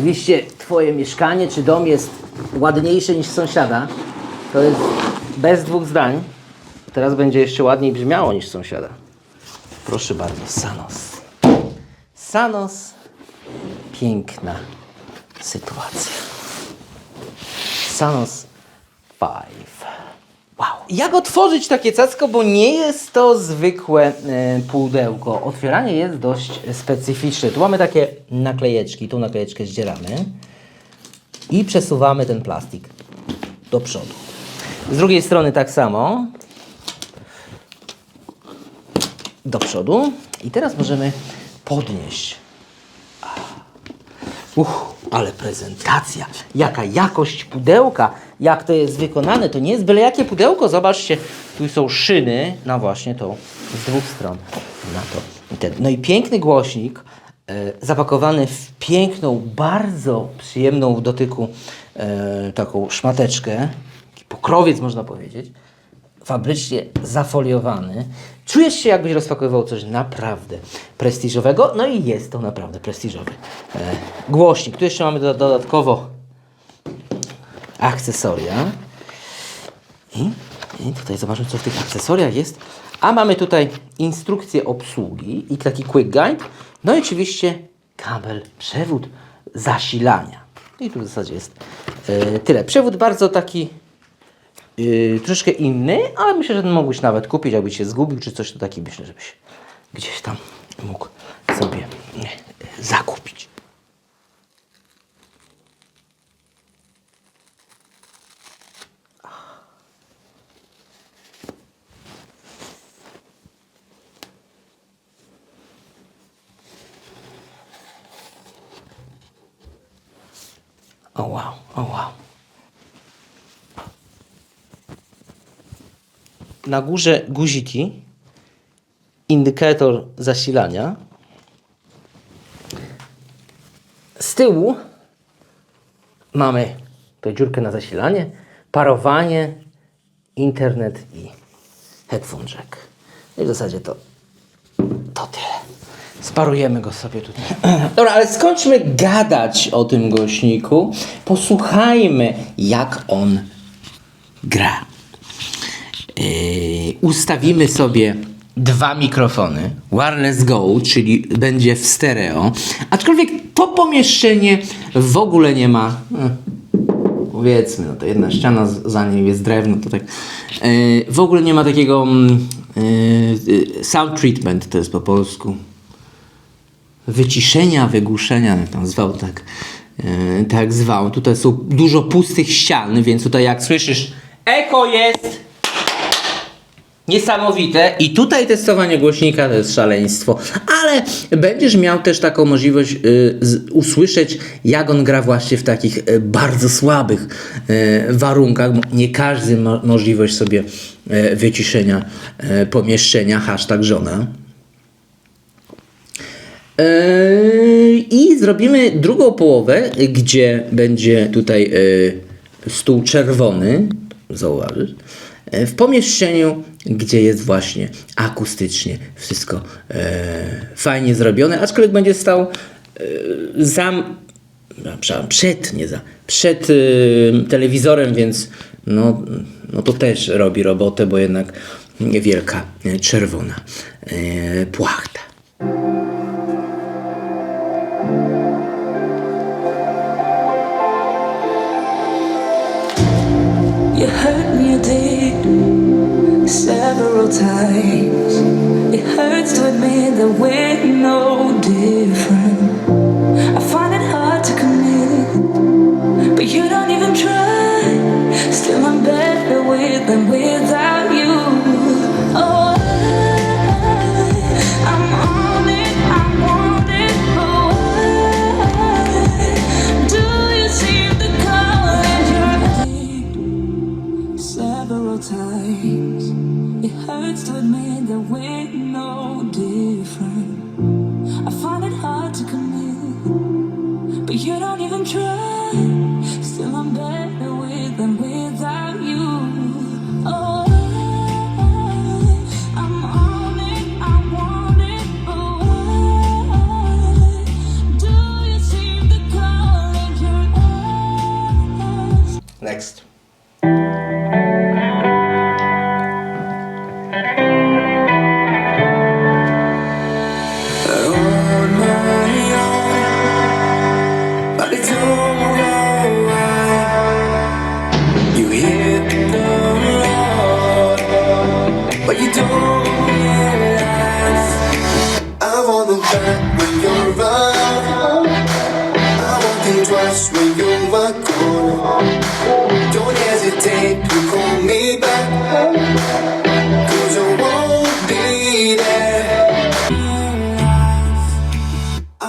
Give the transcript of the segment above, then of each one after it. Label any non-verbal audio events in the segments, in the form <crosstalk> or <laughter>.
oczywiście twoje mieszkanie czy dom jest ładniejszy niż sąsiada, to jest bez dwóch zdań. Teraz będzie jeszcze ładniej brzmiało niż sąsiada. Proszę bardzo, Sanos. Sanos, piękna sytuacja. Sanos 5. Jak otworzyć takie cacko, bo nie jest to zwykłe e, pudełko. Otwieranie jest dość specyficzne. Tu mamy takie naklejeczki. Tą naklejeczkę zdzieramy i przesuwamy ten plastik do przodu. Z drugiej strony tak samo. Do przodu. I teraz możemy podnieść. Uch, ale prezentacja, jaka jakość pudełka, jak to jest wykonane, to nie jest byle jakie pudełko, zobaczcie, tu są szyny, no właśnie to z dwóch stron. Na to. No i piękny głośnik, e, zapakowany w piękną, bardzo przyjemną w dotyku e, taką szmateczkę, pokrowiec można powiedzieć, fabrycznie zafoliowany. Czujesz się, jakbyś rozpakowywał coś naprawdę prestiżowego, no i jest to naprawdę prestiżowy e, głośnik. Tu jeszcze mamy do, dodatkowo akcesoria. I, I tutaj zobaczmy, co w tych akcesoriach jest. A mamy tutaj instrukcję obsługi i taki quick guide. No i oczywiście kabel, przewód zasilania. I tu w zasadzie jest e, tyle. Przewód bardzo taki Yy, troszkę inny, ale myślę, że mógłbyś nawet kupić, jakbyś się zgubił czy coś, to taki myślę, żebyś gdzieś tam mógł sobie zakupić. O wow, o wow. Na górze guziki, indykator zasilania. Z tyłu mamy tę dziurkę na zasilanie, parowanie, internet i headphone jack. I w zasadzie to, to tyle. Sparujemy go sobie tutaj. <clears throat> Dobra, ale skończmy gadać o tym głośniku. Posłuchajmy, jak on gra. Yy, ustawimy sobie dwa mikrofony wireless go, czyli będzie w stereo. Aczkolwiek to pomieszczenie w ogóle nie ma. hmm, Powiedzmy, no to jedna ściana, za nim jest drewno, to tak. Yy, w ogóle nie ma takiego mm, yy, sound treatment, to jest po polsku wyciszenia, wygłuszenia, jak tam zwał, tak, tak zwał. Tutaj są dużo pustych ścian, więc tutaj jak słyszysz, eko jest niesamowite i tutaj testowanie głośnika to jest szaleństwo, ale będziesz miał też taką możliwość y, z, usłyszeć, jak on gra właśnie w takich y, bardzo słabych y, warunkach. Nie każdy ma możliwość sobie y, wyciszenia y, pomieszczenia, hashtag żona. Yy, I zrobimy drugą połowę, gdzie będzie tutaj yy, stół czerwony, zauważysz, w pomieszczeniu, gdzie jest właśnie akustycznie wszystko yy, fajnie zrobione, aczkolwiek będzie stał yy, za, no, przepraszam, przed, nie za, przed telewizorem, więc no, no to też robi robotę, bo jednak wielka czerwona płachta. You hurt me, several times. It hurts to admit that we're no with that we're no different. I find it hard to commit, but you don't even try. Still, I'm better with than without you. Oh, oh, Next.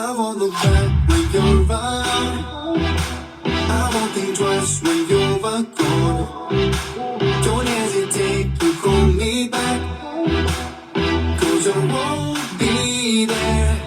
I won't when you're around. I won't think twice when you're corner. Don't hesitate to me back. Cause I won't be there.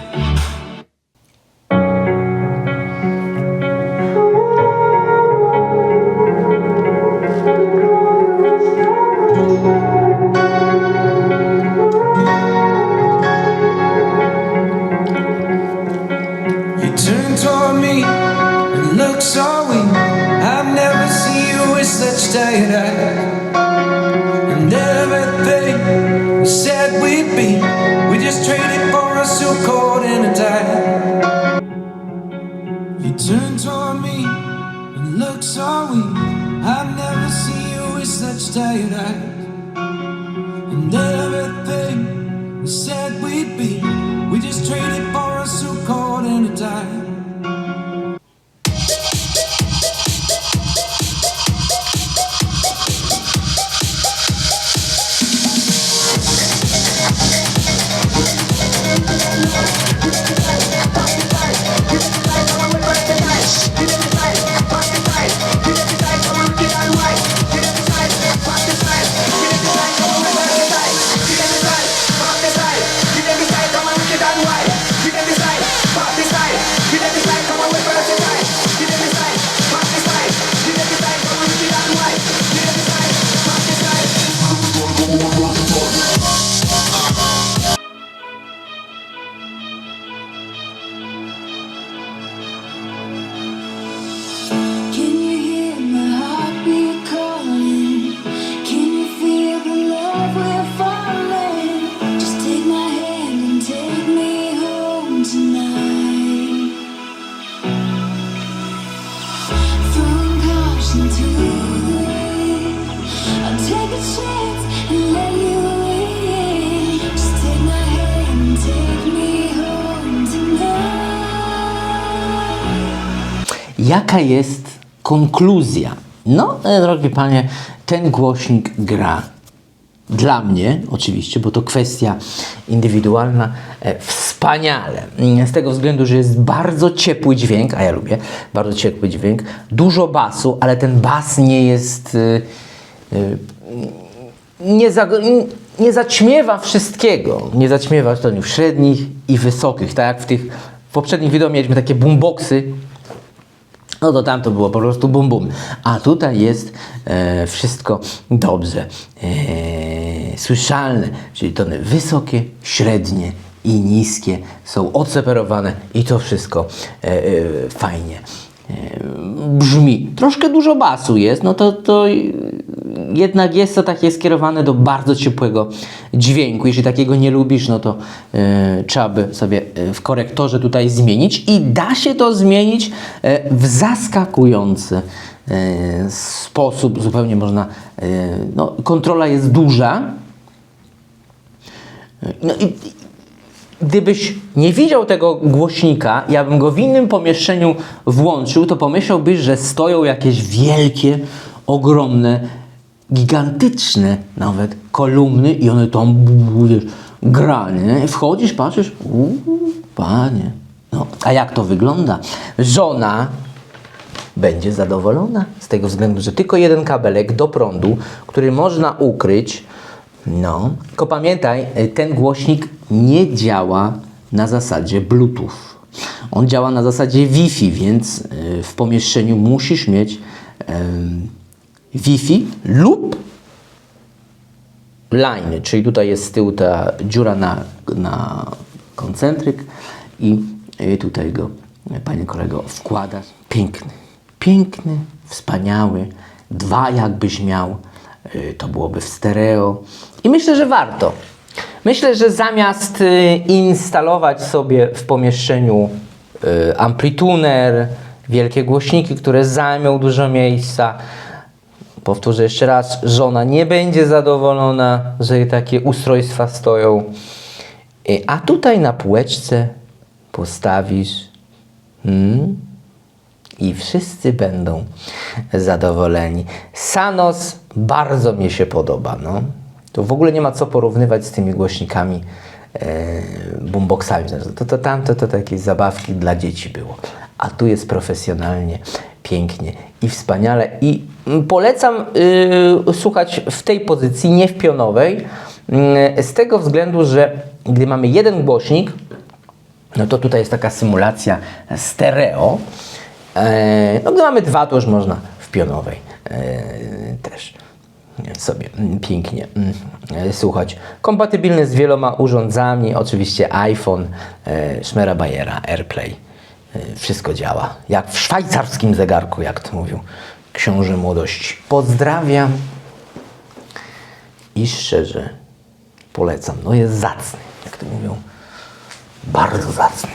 So cold and a. You turn toward me and look so weak. I've never seen you with such tired eyes. And everything we said we'd be, we just traded Jaka jest konkluzja? No, e, drogi panie, ten głośnik gra. Dla mnie, oczywiście, bo to kwestia indywidualna, e, wspaniale. Mm, Z tego względu, że jest bardzo ciepły dźwięk, a ja lubię bardzo ciepły dźwięk, dużo basu, ale ten bas nie jest. y, y, nie, za, nie zaćmiewa wszystkiego. Nie zaćmiewa tonów średnich i wysokich. Tak jak w tych w poprzednim wideo mieliśmy takie boomboxy, no to tam to było po prostu bum bum. A tutaj jest e, wszystko dobrze e, słyszalne, czyli tony wysokie, średnie i niskie są odseparowane i to wszystko e, e, fajnie brzmi. Troszkę dużo basu jest, no to, to jednak jest to takie skierowane do bardzo ciepłego dźwięku. Jeśli takiego nie lubisz, no to e, trzeba by sobie e, w korektorze tutaj zmienić i da się to zmienić e, w zaskakujący sposób. Zupełnie można, no, kontrola jest duża. No i, Gdybyś nie widział tego głośnika, ja bym go w innym pomieszczeniu włączył, to pomyślałbyś, że stoją jakieś wielkie, ogromne, gigantyczne nawet kolumny i one tam wiesz, gra, nie? Wchodzisz, patrzysz, uuu, panie. No, a jak to wygląda? Żona będzie zadowolona z tego względu, że tylko jeden kabelek do prądu, który można ukryć. No, tylko pamiętaj, y, ten głośnik nie działa na zasadzie Bluetooth. On działa na zasadzie Wi-Fi, więc y, w pomieszczeniu musisz mieć Wi-Fi lub line, czyli tutaj jest z tyłu ta dziura na, na koncentryk i y, tutaj go, panie kolego, wkładasz. Piękny, piękny, wspaniały, dwa jakbyś miał, to byłoby w stereo i myślę, że warto. Myślę, że zamiast y, instalować sobie w pomieszczeniu y, amplituner, wielkie głośniki, które zajmą dużo miejsca, Powtórzę jeszcze raz, żona nie będzie zadowolona, że takie ustrojstwa stoją. Y, A tutaj na półeczce postawisz hmm, i wszyscy będą zadowoleni. Sanos bardzo mi się podoba. No. To w ogóle nie ma co porównywać z tymi głośnikami e, boomboxami. To, to tamto to takie zabawki dla dzieci było. A tu jest profesjonalnie, pięknie i wspaniale. I mm, polecam y, słuchać w tej pozycji, nie w pionowej, y, z tego względu, że gdy mamy jeden głośnik, no to tutaj jest taka symulacja stereo. E, no gdy mamy dwa, to już można w pionowej e, też sobie pięknie mm, słuchać. Kompatybilny z wieloma urządzami, oczywiście iPhone, e, Szmera Bayera, AirPlay. Wszystko działa. Jak w szwajcarskim zegarku, jak to mówił książę młodości. Pozdrawiam i szczerze polecam. No jest zacny, jak to mówią. Bardzo zacny.